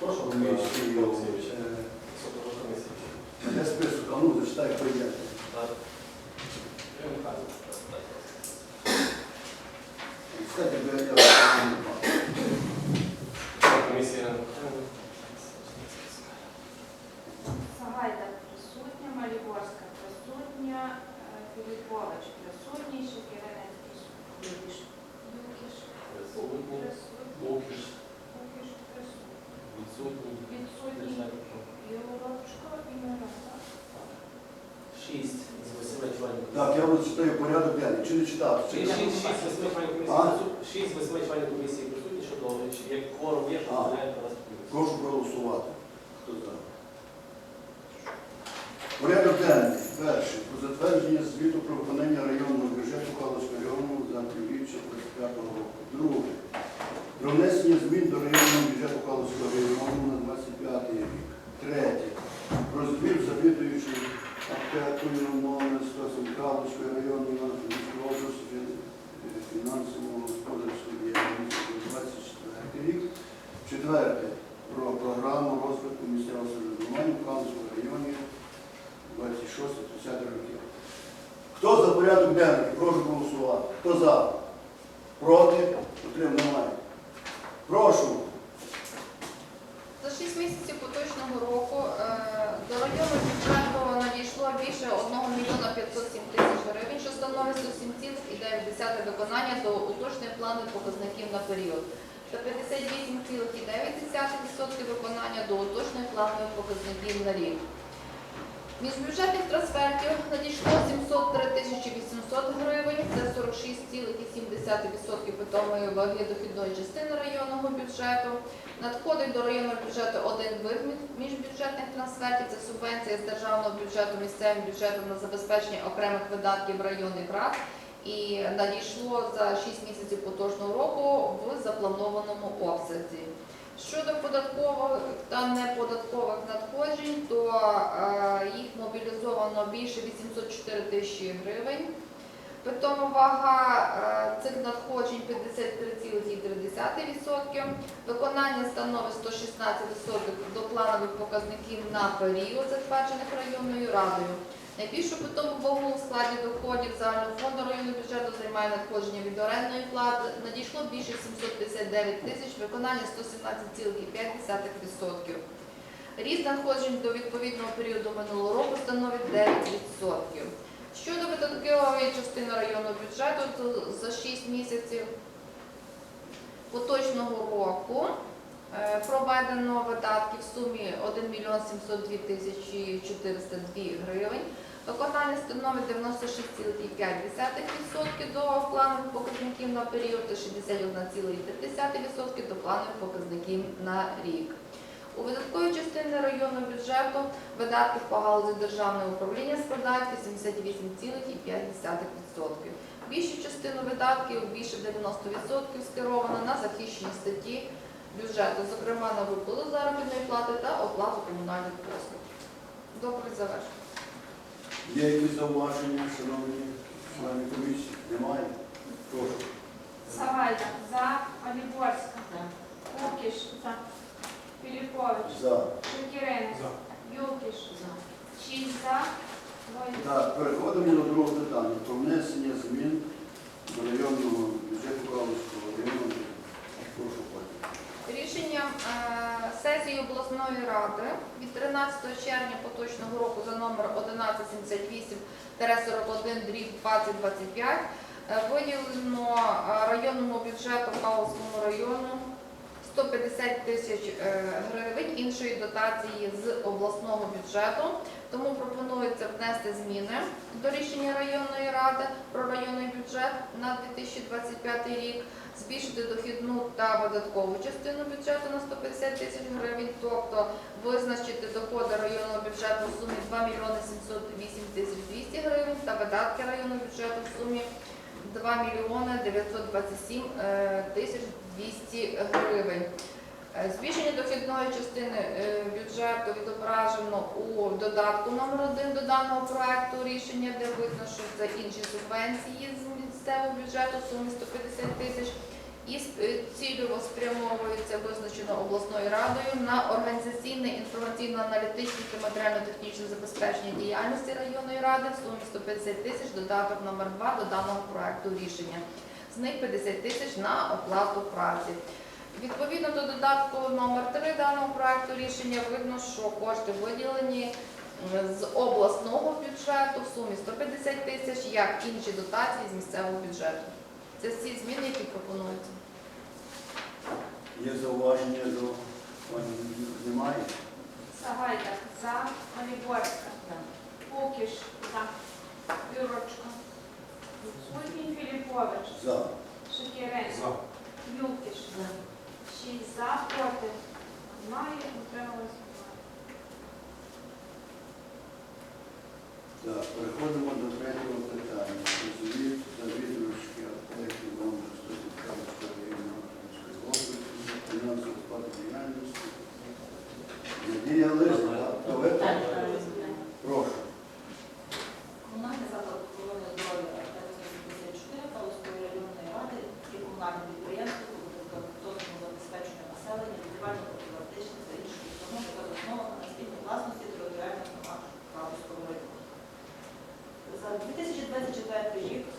Прошу, Комісію. Я список, а ну зачитай, хто є. Так. Я Михайло. Читайте, бо я я не бачу. Так, Комісія. Сагайда присутня, Малігорська присутня, е, Філіпович присутній, Шекеренець присутній. Юкіш. Юкіш Присутній. присутній. Лукіш. Юкіш присутній. Відсутній. Відсутній Юрочко і Мирослав. Шість з восьми Так, я порядок денний. Чи не читав? Чи Шість, шість восьми членів комісії присутні. Шість з восьми членів комісії присутні, що до як кворум є, що А. дозволяє Прошу проголосувати. Хто за? Порядок денний. Перший. Про затвердження звіту про виконання районного бюджету Калуського району за півріччя 25 року. Друге. Про внесення змін до районного бюджету Калуського району на 25 рік. Третє. Про збір завідуючий аптекою номер 107 Калуського району Івано-Франківської області е, фінансово-господарської діяльності 24 рік. Четверте. Про програму розвитку місцевого самоврядування в Калуському районі 26-30 років. Хто за порядок денний? Прошу голосувати. Хто за? Проти? Утримав немає. Прошу. За 6 місяців поточного року е, до району бюджету надійшло більше 1 мільйона 507 тисяч гривень, що становить 107,9 виконання до уточних планів показників на період та 58,9% виконання до уточних планових показників на рік. Міжбюджетних трансфертів надійшло 703 тисячі 800 гривень, це 46,7% питомої ваги дохідної частини районного бюджету. Надходить до районного бюджету один вид міжбюджетних трансфертів. Це субвенція з державного бюджету місцевим бюджетом на забезпечення окремих видатків районних рад. І надійшло за 6 місяців поточного року в запланованому обсязі. Щодо податкових та неподаткових надходжень, то е, їх мобілізовано більше 804 тисячі гривень. Питома вага е, цих надходжень 53,3%. Виконання становить 116% до планових показників на період, затверджених районною радою. Найбільшу питому вагу в складі доходів загального фонду районного бюджету займає надходження від орендної плати. Надійшло більше 759 тисяч, виконання 117,5%. Ріст надходжень до відповідного періоду минулого року становить 9%. Щодо видаткової частини районного бюджету, то за 6 місяців поточного року е, проведено видатки в сумі 1 мільйон 702 тисячі 402 гривень. Виконання становить 96,5% до планових показників на період та 61,3% до планових показників на рік. У видатковій частині районного бюджету видатки по галузі державного управління складають 88,5%. Більшу частину видатків, більше 90% скеровано на захищені статті бюджету, зокрема на виплату заробітної плати та оплату комунальних послуг. Доповідь завершена. Є якісь зауваження, шановні члени комісії? Немає? Прошу. Сагайда за, Малігорська. Кукіш. Філіпович. За. Шекеренець. Юкіш. Шість за. Так, переходимо до другого питання. Про внесення змін до районного бюджету Калуського району. Прошу, пані. Рішенням е, сесії обласної ради від 13 червня поточного року за номер 1178-41 дріб 2025 е, виділено е, районному бюджету Павловському району 150 тисяч е, гривень іншої дотації з обласного бюджету. Тому пропонується внести зміни до рішення районної ради про районний бюджет на 2025 рік збільшити дохідну та видаткову частину бюджету на 150 тисяч гривень, тобто визначити доходи районного бюджету в сумі 2 мільйони 708 тисяч 200 гривень та видатки районного бюджету в сумі 2 мільйони 927 е, тисяч 200 гривень. Е, Збільшення дохідної частини е, бюджету відображено у додатку номер 1 до даного проекту рішення, де видно, що це інші субвенції з місцевого бюджету сумі 150 тисяч. і цільово спрямовується визначено обласною радою на організаційне, інформаційно-аналітичне та матеріально-технічне забезпечення діяльності районної ради в сумі 150 тисяч додаток номер 2 до даного проекту рішення. З них 50 тисяч на оплату праці. Відповідно до додатку номер 3 даного проекту рішення видно, що кошти виділені з обласного бюджету в сумі 150 тисяч, як інші дотації з місцевого бюджету. Це всі зміни, які пропонуються. Є зауваження до пані немає? Сагайдак, за, Оліборська, Кукіш, за, Юрочко, відсутній Філіпович, За. Шекеренко, Юкіш, шість за, проти, немає, утрималось. Так, переходимо до третього питання. Звіт завідувачки аптеки номер 150 району Київської області, фінансового складу діяльності. Надія Лисова, 2024 рік е,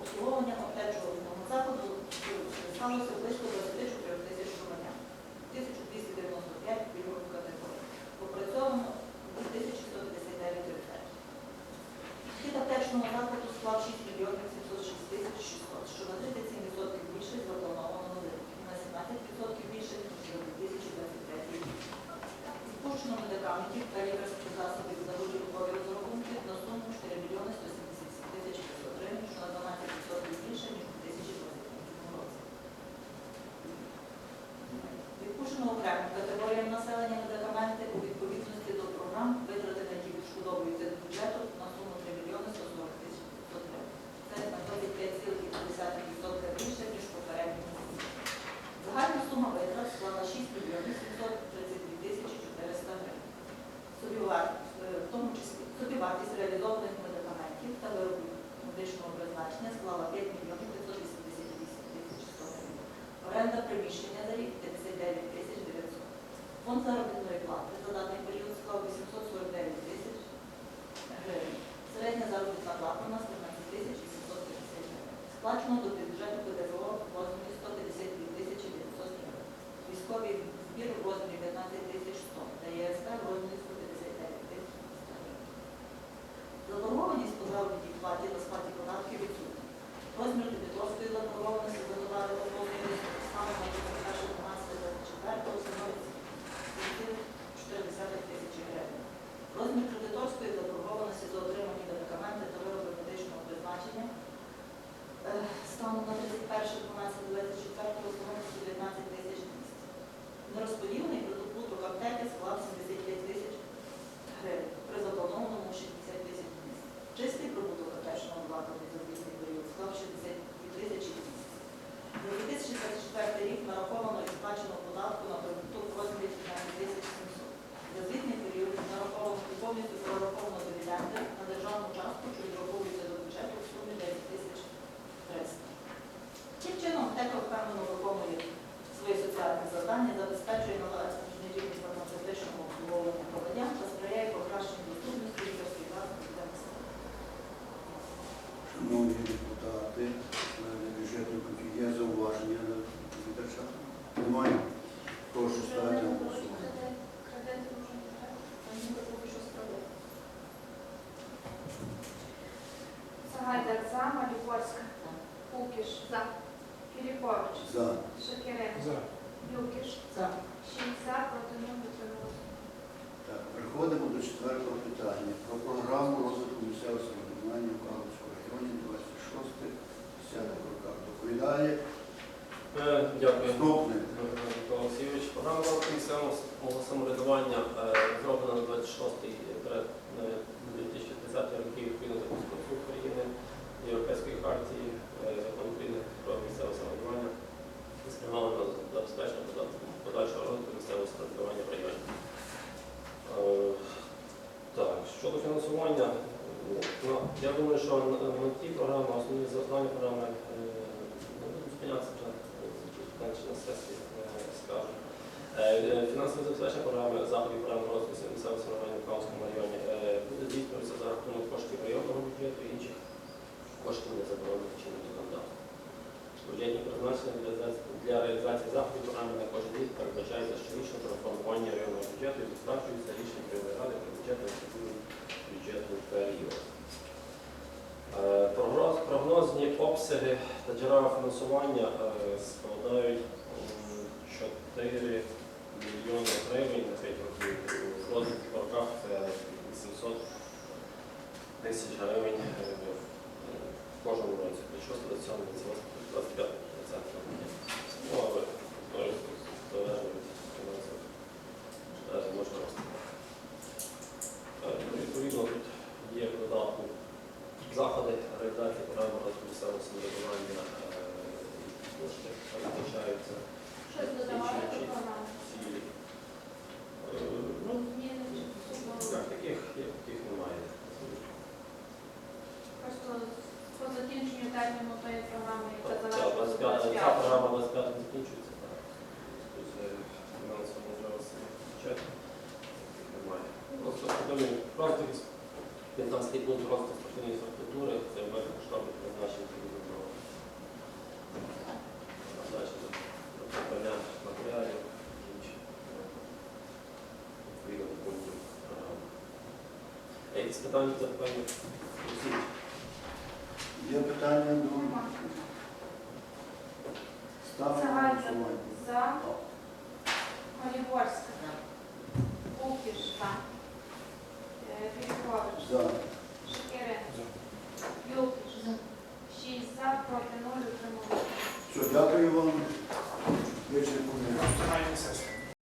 обслуговування аптечного закладу сталося близько 24 тисяч громадян, 1295 пільгових категорій. Опрацьовано 2159 рецептів. Хід аптечного закладу склав 6 мільйонів 706 тисяч 600, що на 37% більше з запланованого на рік, і на 17% більше, ніж за 2023 рік. Відпущено медикаментів та лікарських засобів за вилікові розрахунки на суму 4 мільйони 177 тисяч 500 гривень, що на 12% більше, ніж у 2023 році. Відпущено окремим категоріям населення медикаменти у відповідності до програм, витрати на які відшкодовуються з бюджету на суму 3 мільйони 140 тисяч 500 гривень. Це на 25,5% більше, ніж попередній місяць. Загальна сума витрат склала 6 мільйонів 732 тисячі 400 гривень. Собівартість, е, в тому числі собівартість реалізованих медикаментів та виробів медичного призначення склала 5 мільйонів 588 тисяч 100 гривень. Оренда приміщення за рік 59 тисяч 900. Фонд заробітної плати за даний період склав 849 тисяч гривень. Середня заробітна плата у нас 13 тисяч 850 гривень. Сплачено до бюджету ПДФО в розмірі 152 тисячі 900 гривень. Військовий збір у розмірі 15 тисяч 100 та ЄСП в розмірі 159 тисяч 100 гривень. Заборгованість по заробітній платі та сплаті податків відсутня. Розмір дебіторської заборгованості за товари та послуги саме на 21.12.24 становить 4 тисячі гривень. Розмір кредиторської заборгованості за отримані медикаменти та вироби медичного призначення е, станом на 31.12.24 становить 19 тисяч 200. Нерозподілений прибуток аптеки склав 75 тисяч гривень, при запланованому 60 тисяч 200. Чистий прибуток аптечного закладу за звітний період склав 62 тисячі 200. За 2024 рік нараховано і сплачено податку на прибуток в розмірі 15 тисяч 700. За звітний період нараховано і повністю прораховано дивіденди на державну частку, що відраховується до бюджету в сумі 10 тисяч 300. Тим чином, ТЕК впевнено виконує свої соціальні завдання, забезпечує належність рівень фармацевтичного обслуговування громадян та сприяє покращенню доступності лікарських засобів для населення. Шановні депутати, члени бюджетної комісії, є зауваження до доповідача? Немає. Прошу ставити на голосування. Кредит дуже не треба. Мені поки що справляє. Сагайдак, за, Оліборська, Кукіш, за, Філіпович, За. Шекеренко, Юкіш, За. шість за, проти нуль, утрималось. Так, переходимо до четвертого питання. Про програму розвитку місцевого самоврядування в Калицькому районі 26-10 роках. Доповідає Е, Дякую. Микола Олексійович, програма місцевого самоврядування е, зроблена на 26-й перед е, 2030 роки відповідно до Конституції України, Європейської хартії, е, Закону України про місцеве самоврядування і спрямована на забезпечення подальшого розвитку місцевого самоврядування в районі. Е, Так, щодо фінансування, ну, я думаю, що на тій програмі, основні завдання програми нюанси далі на сесії скажу. Е, е, фінансове забезпечення програми заходів програми розвитку місцевого самоврядування в Каунському районі е, буде здійснюватися за рахунок коштів районного бюджету і інших коштів не заборонених чином законодавства. Бюджетні призначення для реалізації заходів програми на кожен рік передбачається щорічно про формування районного бюджету і затверджується рішення районної ради про бюджетний бюджетний період. Прогноз- Прогнозні обсяги та джерела фінансування е, складають м, 4 реалізації програми розвитку місцевого самоврядування е, кошти передбачаються Щось додавали до програми? цілі. Е, Ну, Зміни чи так, сума? таких, як таких немає. Просто по закінченню терміну тої програми, яка Ця завершилася 25 ця 25. програма 25 не закінчується, так. Тобто е, фінансово можливості бюджету таких немає. Просто подумаю, просто якийсь 15 пункт розвитку спортивної структури, це межах призначення задачі до матеріалів, інші е, питання? Є питання до